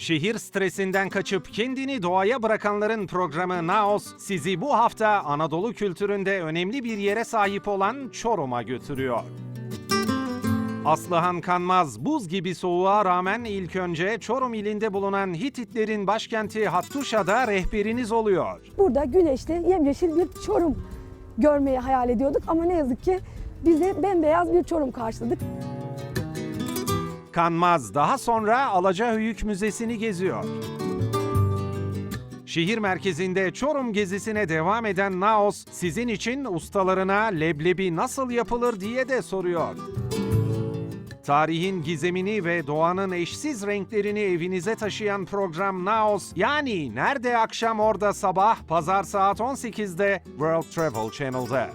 Şehir stresinden kaçıp kendini doğaya bırakanların programı Naos sizi bu hafta Anadolu kültüründe önemli bir yere sahip olan Çorum'a götürüyor. Aslıhan Kanmaz buz gibi soğuğa rağmen ilk önce Çorum ilinde bulunan Hititlerin başkenti Hattuşa'da rehberiniz oluyor. Burada güneşli, yemyeşil bir Çorum görmeyi hayal ediyorduk ama ne yazık ki bize bembeyaz bir Çorum karşıladık. Kanmaz daha sonra Alacahöyük Müzesi'ni geziyor. Şehir merkezinde Çorum gezisine devam eden Naos sizin için ustalarına leblebi nasıl yapılır diye de soruyor. Tarihin gizemini ve doğanın eşsiz renklerini evinize taşıyan program Naos yani nerede akşam orada sabah pazar saat 18'de World Travel Channel'da.